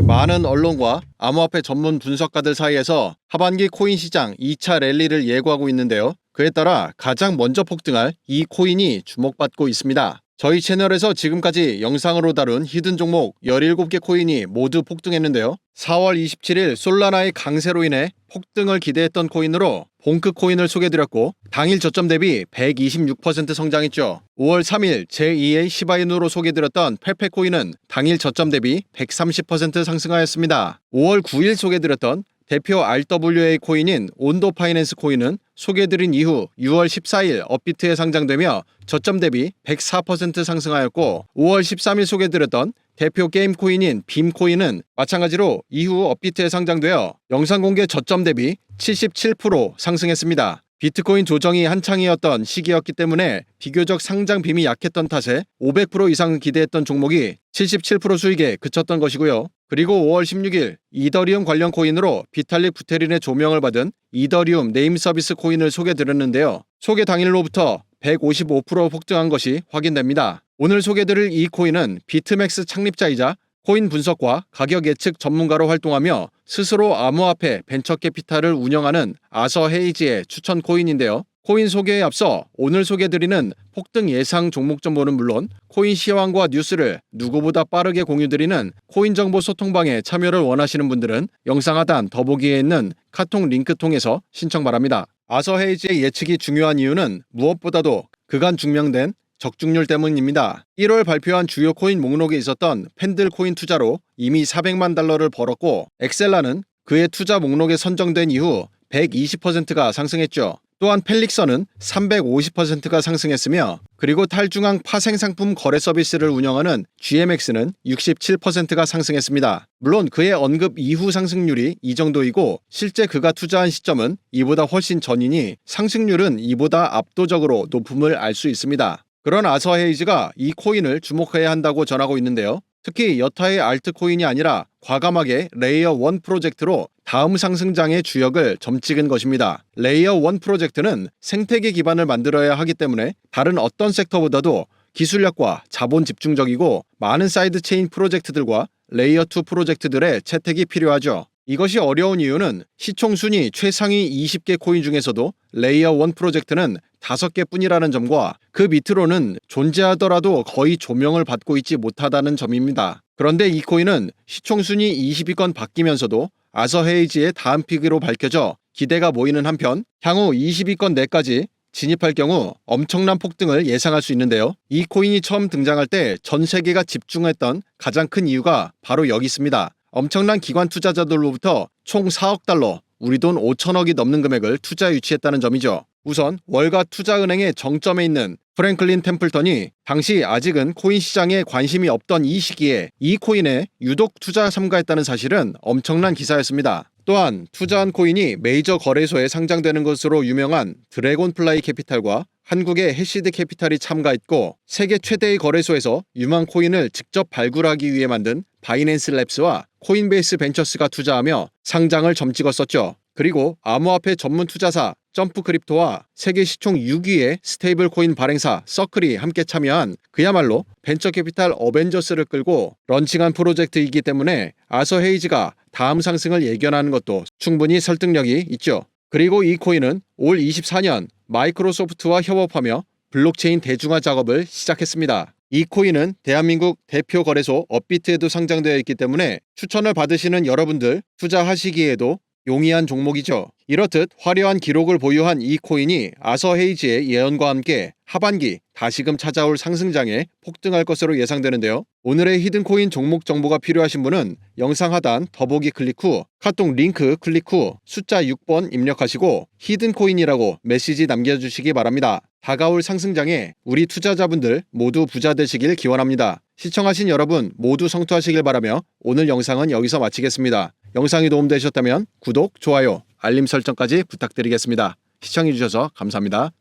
많은 언론과 암호화폐 전문 분석가들 사이에서 하반기 코인 시장 2차 랠리를 예고하고 있는데요. 그에 따라 가장 먼저 폭등할 이 코인이 주목받고 있습니다. 저희 채널에서 지금까지 영상으로 다룬 히든 종목 17개 코인이 모두 폭등했는데요. 4월 27일 솔라나의 강세로 인해 폭등을 기대했던 코인으로 봉크 코인을 소개드렸고 당일 저점 대비 126% 성장했죠. 5월 3일 제2의 시바이누로 소개드렸던 페페 코인은 당일 저점 대비 130% 상승하였습니다. 5월 9일 소개드렸던 대표 RWA 코인인 온도 파이낸스 코인은 소개드린 이후 6월 14일 업비트에 상장되며 저점 대비 104% 상승하였고 5월 13일 소개드렸던 대표 게임 코인인 빔 코인은 마찬가지로 이후 업비트에 상장되어 영상 공개 저점 대비 77% 상승했습니다. 비트코인 조정이 한창이었던 시기였기 때문에 비교적 상장 빔이 약했던 탓에 500% 이상 기대했던 종목이 77% 수익에 그쳤던 것이고요. 그리고 5월 16일 이더리움 관련 코인으로 비탈릭 부테린의 조명을 받은 이더리움 네임 서비스 코인을 소개드렸는데요. 소개 당일로부터 155% 폭등한 것이 확인됩니다. 오늘 소개드릴 이 코인은 비트맥스 창립자이자 코인 분석과 가격 예측 전문가로 활동하며 스스로 암호화폐 벤처 캐피탈을 운영하는 아서 헤이지의 추천 코인인데요. 코인 소개에 앞서 오늘 소개드리는 폭등 예상 종목 정보는 물론 코인 시황과 뉴스를 누구보다 빠르게 공유드리는 코인 정보 소통방에 참여를 원하시는 분들은 영상 하단 더보기에 있는 카톡 링크 통해서 신청 바랍니다. 아서 헤이지의 예측이 중요한 이유는 무엇보다도 그간 증명된 적중률 때문입니다. 1월 발표한 주요 코인 목록에 있었던 팬들 코인 투자로 이미 400만 달러를 벌었고 엑셀라는 그의 투자 목록에 선정된 이후 120%가 상승했죠. 또한 펠릭서는 350%가 상승했으며 그리고 탈중앙 파생 상품 거래 서비스를 운영하는 GMX는 67%가 상승했습니다. 물론 그의 언급 이후 상승률이 이 정도이고 실제 그가 투자한 시점은 이보다 훨씬 전이니 상승률은 이보다 압도적으로 높음을 알 수 있습니다. 그런 아서 헤이즈가 이 코인을 주목해야 한다고 전하고 있는데요. 특히 여타의 알트코인이 아니라 과감하게 레이어 1 프로젝트로 다음 상승장의 주역을 점찍은 것입니다. 레이어 1 프로젝트는 생태계 기반을 만들어야 하기 때문에 다른 어떤 섹터보다도 기술력과 자본 집중적이고 많은 사이드 체인 프로젝트들과 레이어 2 프로젝트들의 채택이 필요하죠. 이것이 어려운 이유는 시총 순위 최상위 20개 코인 중에서도 레이어 1 프로젝트는 5개 뿐이라는 점과 그 밑으로는 존재하더라도 거의 조명을 받고 있지 못하다는 점입니다. 그런데 이 코인은 시총 순위 20위권 바뀌면서도 아서 헤이지의 다음 픽으로 밝혀져 기대가 모이는 한편 향후 20위권 내까지 진입할 경우 엄청난 폭등을 예상할 수 있는데요. 이 코인이 처음 등장할 때 전 세계가 집중했던 가장 큰 이유가 바로 여기 있습니다. 엄청난 기관 투자자들로부터 총 4억 달러, 우리 돈 5천억이 넘는 금액을 투자 유치했다는 점이죠. 우선 월가 투자은행의 정점에 있는 프랭클린 템플턴이 당시 아직은 코인 시장에 관심이 없던 이 시기에 이 코인에 유독 투자 참가했다는 사실은 엄청난 기사였습니다. 또한 투자한 코인이 메이저 거래소에 상장되는 것으로 유명한 드래곤플라이 캐피탈과 한국의 해시드 캐피탈이 참가했고 세계 최대의 거래소에서 유망 코인을 직접 발굴하기 위해 만든 바이낸스 랩스와 코인베이스 벤처스가 투자하며 상장을 점찍었었죠. 그리고 암호화폐 전문 투자사 점프 크립토와 세계 시총 6위의 스테이블 코인 발행사 서클이 함께 참여한 그야말로 벤처 캐피탈 어벤져스를 끌고 런칭한 프로젝트이기 때문에 아서 헤이즈가 다음 상승을 예견하는 것도 충분히 설득력이 있죠. 그리고 이 코인은 올 24년 마이크로소프트와 협업하며 블록체인 대중화 작업을 시작했습니다. 이 코인은 대한민국 대표 거래소 업비트에도 상장되어 있기 때문에 추천을 받으시는 여러분들 투자하시기에도 용이한 종목이죠. 이렇듯 화려한 기록을 보유한 이 코인이 아서 헤이지의 예언과 함께 하반기 다시금 찾아올 상승장에 폭등할 것으로 예상되는데요. 오늘의 히든코인 종목 정보가 필요하신 분은 영상 하단 더보기 클릭 후 카톡 링크 클릭 후 숫자 6번 입력하시고 히든코인이라고 메시지 남겨주시기 바랍니다. 다가올 상승장에 우리 투자자분들 모두 부자 되시길 기원합니다. 시청하신 여러분 모두 성투하시길 바라며 오늘 영상은 여기서 마치겠습니다. 영상이 도움되셨다면 구독, 좋아요, 알림 설정까지 부탁드리겠습니다. 시청해주셔서 감사합니다.